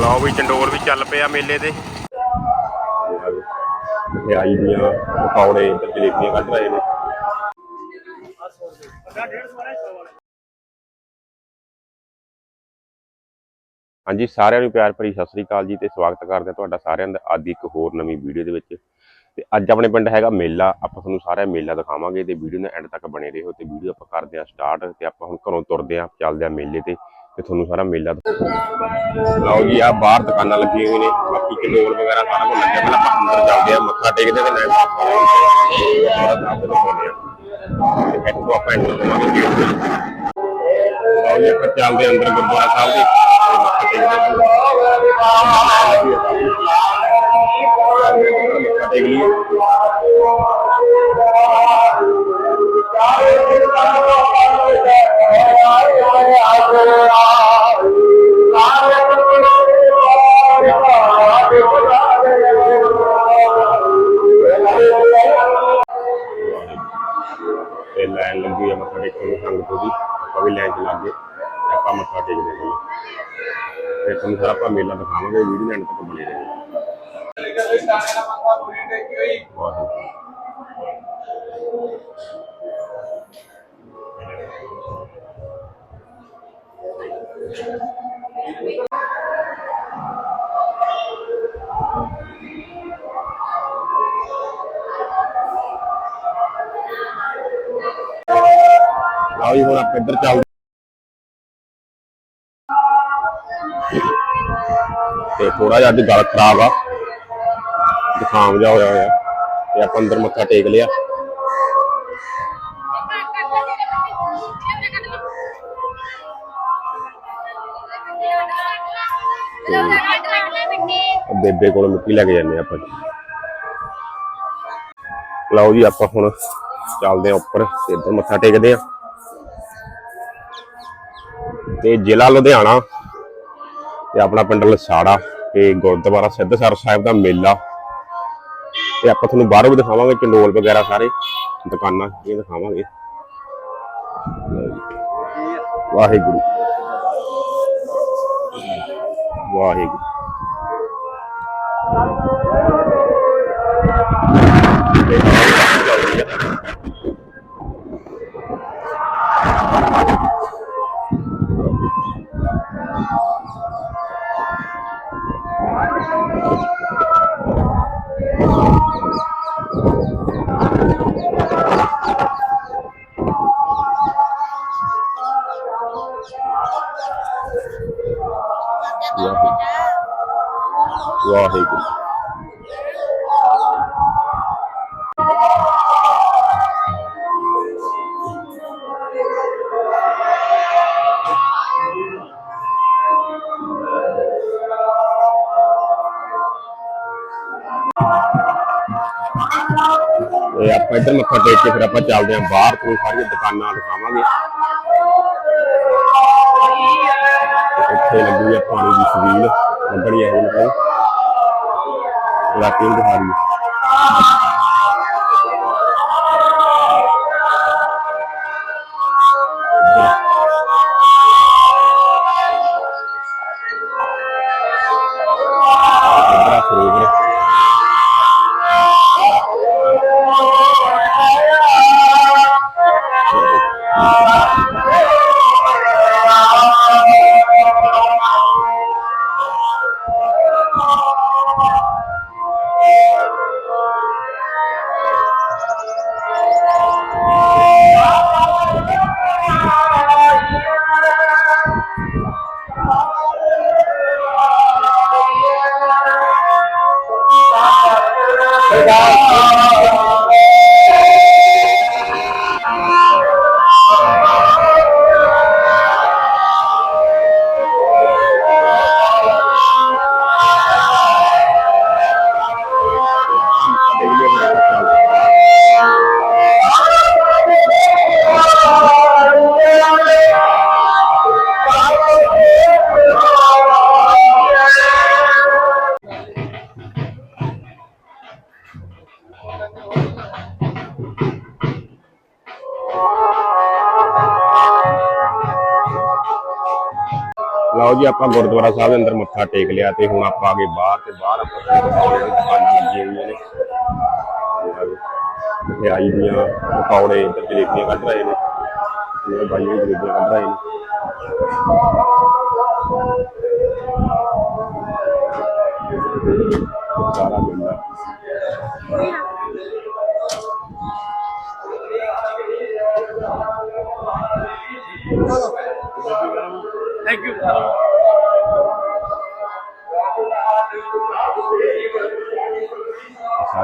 ਲਓ ਵੀ ਚੰਡੋਲ ਵੀ ਚੱਲ ਪਿਆ ਮੇਲੇ ਤੇ। ਮਠਿਆਈ ਦੀਆਂ ਪਕੌੜੇ, ਤੇ ਜਲੇਬੀਆਂ ਕੱਢ ਰਹੇ ਨੇ। ਹਾਂਜੀ, ਸਾਰਿਆਂ ਨੂੰ ਪਿਆਰ ਭਰੀ ਸਤਿ ਸ੍ਰੀ ਅਕਾਲ ਜੀ ਤੇ ਸਵਾਗਤ ਕਰਦੇ ਹਾਂ ਤੁਹਾਡਾ ਸਾਰਿਆਂ ਦਾ ਅੱਜ ਇੱਕ ਹੋਰ ਨਵੀਂ ਵੀਡੀਓ ਦੇ ਵਿੱਚ। ਤੇ ਅੱਜ ਆਪਣੇ ਪਿੰਡ ਹੈਗਾ ਮੇਲਾ, ਆਪਾਂ ਤੁਹਾਨੂੰ ਸਾਰਾ ਮੇਲਾ ਦਿਖਾਵਾਂਗੇ ਤੇ ਵੀਡੀਓ ਨੂੰ ਐਂਡ ਤੱਕ ਬਣੇ ਰਹੋ ਤੇ ਵੀਡੀਓ ਆਪਾਂ ਕਰਦੇ ਹਾਂ ਸਟਾਰਟ ਤੇ ਆਪਾਂ ਹੁਣ ਘਰੋਂ ਤੁਰਦੇ ਹਾਂ, ਚੱਲਦੇ ਹਾਂ ਮੇਲੇ ਤੇ। ਤੇ ਤੁਹਾਨੂੰ ਸਾਰਾ ਮੇਲਾ ਲਓ ਜੀ ਆ ਬਾਹਰ ਦੁਕਾਨਾਂ ਲੱਗੀਆਂ ਹੋਈਆਂ ਨੇ। ਬਾਕੀ ਚੰਡੋਲ ਵਗੈਰਾ ਸਾਰਾ ਕੁਝ ਲੱਗਿਆ ਪਹਿਲਾਂ ਆਪਾਂ ਅੰਦਰ ਚੱਲਦੇ ਹਾਂ, ਮੱਥਾ ਟੇਕਦੇ ਤੇ ਨਾਲ ਥੋੜਾ ਇੱਥੋਂ ਆਪਾਂ ਐਂਟਰ ਕਰਾਂਗੇ ਲਓ ਜੀ, ਆਪਾਂ ਚੱਲਦੇ ਅੰਦਰ ਗੁਰਦੁਆਰਾ ਸਾਹਿਬ ਦੇ। ਮੱਥਾ ਟੇਕਦੇ ਤੇ ਲਾਈਨ ਲੱਗੀ ਮੱਥਾ ਟੇਕਣ ਨੂੰ ਸੰਗਤ ਦੀ ਆਪਾਂ ਵੀ ਲਾਈਨ 'ਚ ਲੱਗ ਗਏ ਤੇ ਆਪਾਂ ਮੱਥਾ ਟੇਕਦੇ ਹਾਂ ਤੇ ਤੁਹਾਨੂੰ ਸਾਰਾ ਆਪਾਂ ਮੇਲਾ ਦਿਖਾਵਾਂਗੇ ਵੀਡੀਓ ਐਂਡ ਤੱਕ ਬਣੇ ਰਹੋ। ਵਾਹਿਗੁਰੂ। ਲਓ ਹੁਣ ਆਪਾਂ ਇੱਧਰ ਚੱਲਦੇ ਤੇ ਥੋੜਾ ਜਿਹਾ ਅੱਜ ਗਲ ਖਰਾਬ ਆ। ਜ਼ੁਕਾਮ ਜਿਹਾ ਹੋਇਆ ਹੋਇਆ। ਤੇ ਆਪਾਂ ਅੰਦਰ ਮੱਥਾ ਟੇਕ ਲਿਆ। ਬੇਬੇ ਕੋਲ ਮਿੱਟੀ ਲੈ ਕੇ ਜਾਂਦੇ ਆ ਆਪਾਂ ਲਓ ਜੀ, ਆਪਾਂ ਹੁਣ ਚੱਲਦੇ ਆ ਉੱਪਰ ਤੇ ਇੱਧਰ ਮੱਥਾ ਟੇਕਦੇ ਆ ਤੇ ਜ਼ਿਲ੍ਹਾ ਲੁਧਿਆਣਾ ਤੇ ਆਪਣਾ ਪਿੰਡ ਲਸਾੜਾ ਤੇ ਗੁਰਦੁਆਰਾ ਸਿੱਧਸਰ ਸਾਹਿਬ ਦਾ ਮੇਲਾ। ਤੇ ਆਪਾਂ ਤੁਹਾਨੂੰ ਬਾਹਰੋਂ ਵੀ ਦਿਖਾਵਾਂਗੇ, ਚੰਡੋਲ ਵਗੈਰਾ ਸਾਰੇ ਦੁਕਾਨਾਂ ਇਹ ਦਿਖਾਵਾਂਗੇ। ਵਾਹਿਗੁਰੂ। ਵਾਹਿਗੁਰੂ। ਤੇ ਚੱਲਦੀ ਇੱਧਰ ਮੱਥਾ ਟੇਕ ਕੇ ਫਿਰ ਆਪਾਂ ਚੱਲਦੇ ਹਾਂ ਬਾਹਰ ਤੋਂ ਸਾਰੀਆਂ ਦੁਕਾਨਾਂ ਦਿਖਾਵਾਂਗੇ। ਇੱਥੇ ਲੱਗੀ ਆ ਪਾਣੀ ਦੀ ਛਬੀਲ ਲੱਗਣੀ ਹੈ ਹੁਣ ਤਾਂ। ਇਲਾਕੇ ਨੂੰ ਜੀ, ਆਪਾਂ ਗੁਰਦੁਆਰਾ ਸਾਹਿਬ ਦੇ ਅੰਦਰ ਮੱਥਾ ਟੇਕ ਲਿਆ ਤੇ ਹੁਣ ਆਪਾਂ ਆ ਗਏ ਬਾਹਰ ਤੇ ਬਾਹਰ ਆਪਾਂ ਤੁਹਾਨੂੰ ਦੁਕਾਨਾਂ ਲੱਗੀਆਂ ਹੋਈਆਂ ਨੇ। ਮਠਿਆਈ ਦੀਆਂ ਪਕੌੜੇ ਤੇ ਜਲੇਬੀਆਂ ਕੱਢ ਰਹੇ ਨੇ। ਇਹ ਬਾਈ ਵੀ ਜਲੇਬੀਆਂ ਕੱਢ ਰਹੇ ਨੇ। ਸਾਰਾ ਮਿਲਦਾ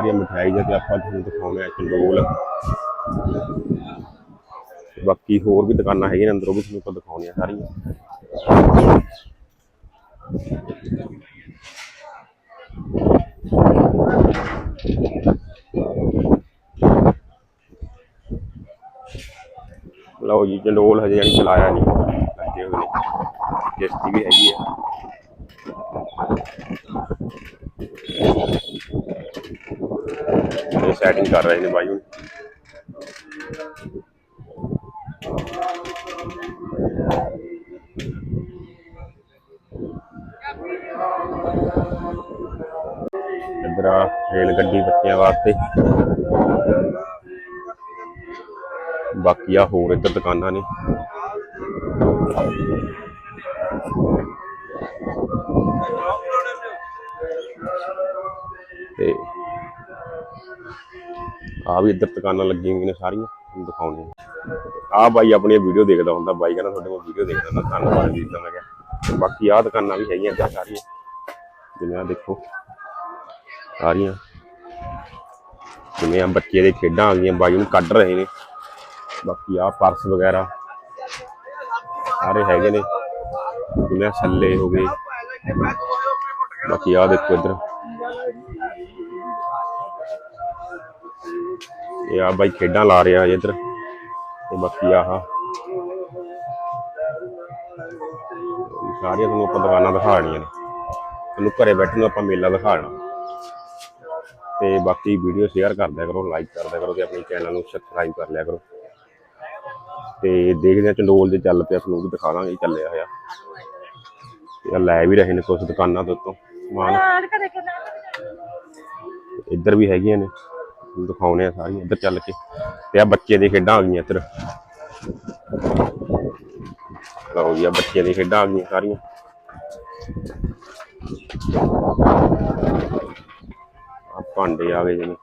ਸਾਰੀਆਂ ਮਠਿਆਈ ਤੇ ਆਪਾਂ ਤੁਹਾਨੂੰ ਦਿਖਾਉਣੇ ਆ ਚੰਡੋਲ ਬਾਕੀ ਹੋਰ ਵੀ ਦੁਕਾਨਾਂ ਹੈਗੀਆਂ ਨੇ, ਅੰਦਰ ਵੀ ਤੁਹਾਨੂੰ ਆਪਾਂ ਦਿਖਾਉਣੀਆਂ ਸਾਰੀਆਂ। ਲਓ ਜੀ ਚੰਡੋਲ ਹਜੇ ਨਹੀਂ ਚਲਾਇਆ ਨਹੀਂ। ਲੱਗੇ ਹੋਏ ਨੇ। ਕਿਸ਼ਤੀ ਵੀ ਹੈਗੀ ਆ। ਇਹ ਸੈਟਿੰਗ ਕਰ ਰਹੇ ਨੇ ਬਾਈ ਹੁਣ। ਇੱਧਰ ਰੇਲ ਗੱਡੀ ਬੱਚਿਆਂ ਵਾਸਤੇ। ਬਾਕੀ ਆ ਹੋਰ ਇੱਧਰ ਦੁਕਾਨਾਂ ਨੇ। ਤੇ ਆ ਵੀ ਇੱਧਰ ਦੁਕਾਨਾਂ ਲੱਗੀਆਂ ਹੋਈਆਂ ਨੇ ਸਾਰੀਆਂ, ਤੁਹਾਨੂੰ ਦਿਖਾਉਣੇ ਆ ਬਾਈ ਆਪਣੀ ਵੀਡੀਓ ਦੇਖਦਾ ਹੁੰਦਾ, ਬਾਈ ਕਹਿੰਦਾ ਤੁਹਾਡੇ ਕੋਲ ਵੀਡੀਓ ਦੇਖਦਾ ਹੁੰਦਾ, ਧੰਨਵਾਦ ਜੀ ਦਾ ਮੈਂ ਕਿਹਾ ਬਾਕੀ ਆ ਦੁਕਾਨਾਂ ਵੀ ਹੈਗੀਆਂ ਇੱਧਰ ਸਾਰੀਆਂ। ਜਿਵੇਂ ਆ ਦੇਖੋ, ਸਾਰੀਆਂ। ਜਿਵੇਂ ਆ ਬੱਚੇ ਦੇ ਖੇਡਾਂ ਆ ਗਈਆਂ, ਬਾਈ ਨੂੰ ਕੱਢ ਰਹੇ ਨੇ। ਬਾਕੀ ਆ ਪਰਸ ਵਗੈਰਾ, ਸਾਰੇ ਹੈਗੇ ਨੇ। ਜਿਵੇਂ ਆਹ ਛੱਲੇ ਹੋ ਗਏ। ਬਾਕੀ ਆ ਦੇਖੋ ਇੱਧਰ। ਇਹ ਆ ਬਾਈ ਖੇਡਾਂ ਲਾ ਰਿਹਾ ਇੱਧਰ। ਤੇ ਬਾਕੀ ਆਹ। ਸਾਰੀਆਂ ਤੁਹਾਨੂੰ ਆਪਾਂ ਦੁਕਾਨਾਂ ਦਿਖਾਣੀਆਂ ਨੇ। ਤੁਹਾਨੂੰ ਘਰੇ ਬੈਠੇ ਨੂੰ ਆਪਾਂ ਮੇਲਾ ਦਿਖਾਣਾ ਤੇ ਬਾਕੀ ਵੀਡੀਓ ਸ਼ੇਅਰ ਕਰ ਦਿਆ ਕਰੋ ਲਾਈਕ ਕਰ ਦਿਆ ਕਰੋ ਤੇ ਆਪਣੇ ਚੈਨਲ ਨੂੰ ਸਬਸਕ੍ਰਾਈਬ ਕਰ ਲਿਆ ਕਰੋ। ਤੇ ਦੇਖਦੇ ਆ ਚੰਡੋਲ ਦੇ ਚੱਲ ਪਿਆ ਤੁਹਾਨੂੰ ਵੀ ਦਿਖਾ ਦਾਂਗੇ ਚੱਲਿਆ ਹੋਇਆ। ਤੇ ਲੈ ਵੀ ਰਹੇ ਨੇ ਕੁਝ ਦੁਕਾਨਾਂ ਦੇ ਉੱਤੋਂ। ਸਮਾਨ। ਇੱਧਰ ਵੀ ਹੈਗੀਆਂ ਨੇ। ਤੁਹਾਨੂੰ ਦਿਖਾਉਣੇ ਆ ਸਾਰੀਆਂ ਇੱਧਰ ਚੱਲ ਕੇ ਤੇ ਆ ਬੱਚੇ ਦੀ ਖੇਡਾਂ ਆ ਗਈਆਂ ਇੱਧਰ। ਲਓ ਜੀ ਆ ਬੱਚੇ ਦੀ ਖੇਡਾਂ ਆ ਗਈਆਂ ਸਾਰੀਆਂ। ਆ ਭਾਂਡੇ ਆ ਗਏ ਜਿਵੇਂ।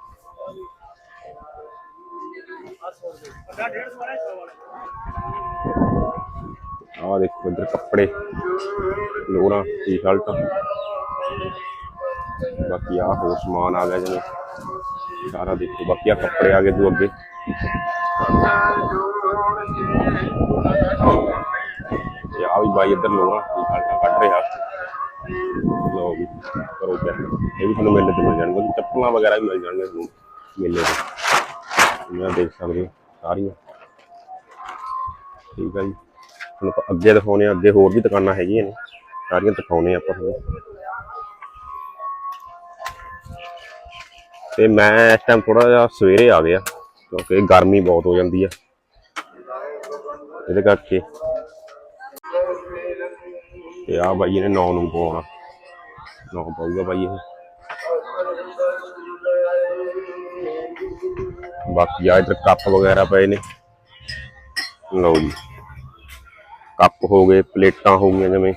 ਆ ਦੇਖੋ ਇੱਧਰ ਕੱਪੜੇ, ਲੋਰਾਂ, ਟੀ-ਸ਼ਰਟਾਂ। ਬਾਕੀ ਆ ਹੋਰ ਸਮਾਨ ਆ ਗਿਆ ਜਿਵੇਂ। ਸਾਰਾ ਦੇਖੋ, ਬਾਕੀ ਆ ਕੱਪੜੇ ਆ ਗਏ ਤੂੰ ਅੱਗੇ। ਆ ਵੀ ਬਾਈ ਇੱਧਰ ਲੋਰਾਂ ਟੀ-ਸ਼ਰਟਾਂ ਕੱਢ ਰਿਹਾ। ਲਓ ਵੀ, ਕਰੋ ਚੈੱਕ ਇਹ ਵੀ ਤੁਹਾਨੂੰ ਮੇਲੇ ਤੇ ਮਿਲ ਜਾਣਗੇ। ਚੱਪਲਾਂ ਵਗੈਰਾ ਵੀ ਮਿਲ ਜਾਣਗੀਆਂ ਤੁਹਾਨੂੰ ਮੇਲੇ ਤੇ। ਇਹਨਾਂ ਦੇਖ ਸਕਦੇ ਹੋ ਸਾਰੀਆਂ। ਠੀਕ ਆ ਜੀ। ਹੁਣ ਅੱਗੇ ਦਿਖਾਉਣੇ ਆ ਅੱਗੇ ਹੋਰ ਵੀ ਦੁਕਾਨਾਂ ਹੈਗੀਆਂ ਨੇ। ਸਾਰੀਆਂ ਦਿਖਾਉਣੇ ਆ ਆਪਾਂ ਤੁਹਾਨੂੰ ਤੇ ਮੈਂ ਇਸ ਟਾਈਮ ਥੋੜਾ ਜਿਹਾ ਸਵੇਰੇ ਆ ਗਿਆ, ਕਿਉਂਕਿ ਗਰਮੀ ਬਹੁਤ ਹੋ ਜਾਂਦੀ ਆ। ਇਹਦੇ ਕਰਕੇ। ਤੇ ਆ ਬਾਈ ਇਹਨੇ ਨੌ ਨੂੰ ਪਾਉਣਾ। 9 ਪਾਊਗਾ ਬਾਈ ਇਹ। ਬਾਕੀ ਆ ਇਧਰ ਕੱਪ ਵਗੈਰਾ ਪਏ ਨੇ। ਲਓ ਜੀ। ਕੱਪ ਹੋ ਗਏ, ਪਲੇਟਾਂ ਹੋ ਗਈਆਂ ਜਿਵੇਂ।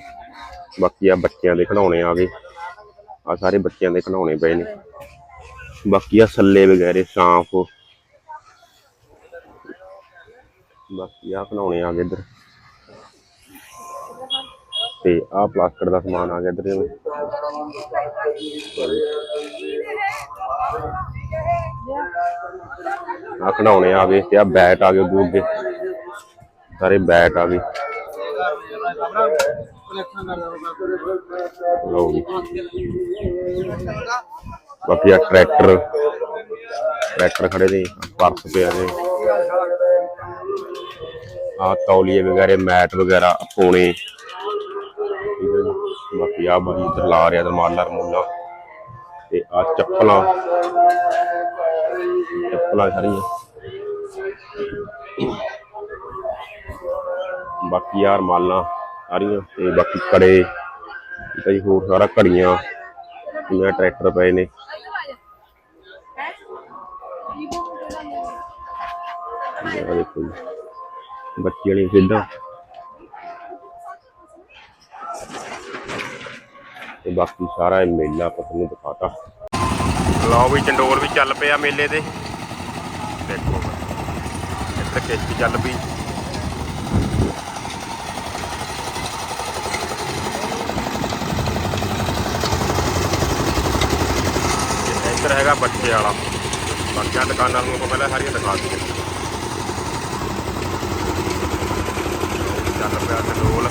ਬਾਕੀ ਆ ਬੱਚਿਆਂ ਦੇ ਖਿਡੌਣੇ ਆ ਗਏ। ਆ ਸਾਰੇ ਬੱਚਿਆਂ ਦੇ ਖਿਡੌਣੇ ਪਏ ਨੇ। ਬਾਕੀ ਆ ਸੱਲੇ ਵਗੈਰੇ ਸਾਂਪ ਬਾਕੀ ਆ ਖਿਡੌਣੇ ਆ ਗਏ ਇੱਧਰ। ਤੇ ਆ ਪਲਾਸਟਿਕ ਦਾ ਸਮਾਨ ਆ ਗਿਆ ਇੱਧਰ ਜਿਵੇਂ। ਆ ਖਿਡੌਣੇ ਆ ਗਏ ਤੇ ਆ ਬੈਟ ਆ ਗਏ ਉਦੋਂ ਅੱਗੇ। ਸਾਰੇ ਬੈਟ ਆ ਗਏ। ਲਓ ਜੀ। ਬਾਕੀ ਆ ਟਰੈਕਟਰ ਟਰੈਕਟਰ ਖੜੇ ਨੇ, ਪਰਸ ਪਿਆ ਨੇ। ਆ ਤੌਲੀਏ ਵਗੈਰੇ, ਮੈਟ ਵਗੈਰਾ, ਪੋਣੇ। ਠੀਕ ਹੈ ਜੀ ਬਾਕੀ ਆ ਬਾਈ ਇੱਧਰ ਲਾ ਰਿਹਾ ਰਮਾਲਾ ਰਮੂਲਾ। ਤੇ ਆ ਚੱਪਲਾਂ। ਚੱਪਲਾਂ ਸਾਰੀਆਂ। ਬਾਕੀ ਯਾਰ ਮਾਲਾਂ ਸਾਰੀਆਂ ਤੇ ਬਾਕੀ ਕੜੇ। ਬਾਕੀ ਜੀ ਹੋਰ ਸਾਰਾ ਘੜੀਆਂ। ਕਿੰਨੇ ਟਰੈਕਟਰ ਪਏ ਨੇ। ਆਹ ਦੇਖੋ ਜੀ ਬੱਚੀ ਵਾਲੀਆਂ ਖੇਡਾਂ ਤੇ ਬਾਕੀ ਸਾਰਾ ਇਹ ਮੇਲਾ ਆਪਾਂ ਤੁਹਾਨੂੰ ਦਿਖਾਤਾ। ਲਓ ਵੀ ਚੰਡੋਲ ਵੀ ਚੱਲ ਪਿਆ ਮੇਲੇ ਤੇ ਦੇਖੋ ਇੱਥੇ ਕਿਸ਼ਤੀ ਚੱਲ ਪਈ। ਇੱਧਰ ਹੈਗਾ ਬੱਚੇ ਵਾਲਾ। ਬਾਕੀਆਂ ਦੁਕਾਨਾਂ ਨੂੰ ਆਪਾਂ ਪਹਿਲਾਂ ਸਾਰੀਆਂ ਦਿਖਾ ਦਈਏ ਚੱਲ ਪਿਆ ਚੰਡੋਲ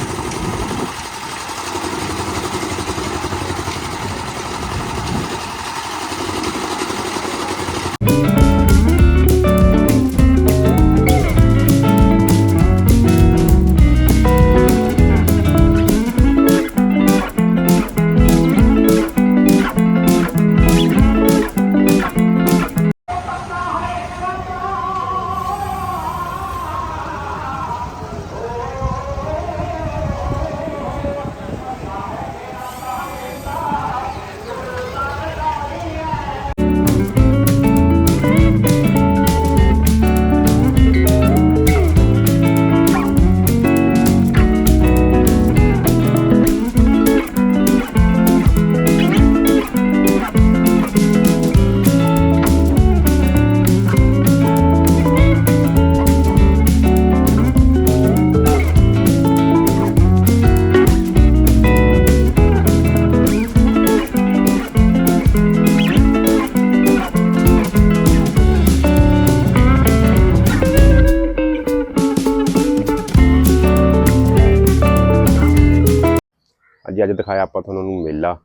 ਅੱਜ ਅੱਜ ਦਿਖਾਇਆ ਆਪਾਂ ਤੁਹਾਨੂੰ ਮੇਲਾ।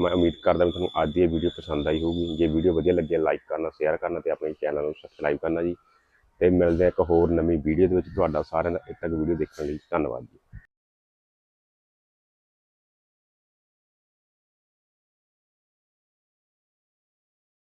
ਮੈਂ ਉਮੀਦ ਕਰਦਾ ਵੀ ਤੁਹਾਨੂੰ ਅੱਜ ਦੀ ਇਹ ਵੀਡੀਓ ਪਸੰਦ ਆਈ ਹੋਊਗੀ। ਜੇ ਵੀਡੀਓ ਵਧੀਆ ਲੱਗੀ ਲਾਈਕ ਕਰਨਾ ਸ਼ੇਅਰ ਕਰਨਾ ਤੇ ਆਪਣੇ ਚੈਨਲ ਨੂੰ ਸਬਸਕ੍ਰਾਈਬ ਕਰਨਾ ਜੀ। ਤੇ ਮਿਲਦੇ ਆ ਇੱਕ ਹੋਰ ਨਵੀਂ ਵੀਡੀਓ ਦੇ ਵਿੱਚ। ਤੁਹਾਡਾ ਸਾਰਿਆਂ ਦਾ ਇੱਥੇ ਤੱਕ ਵੀਡੀਓ ਦੇਖਣ ਲਈ। ਧੰਨਵਾਦ ਜੀ।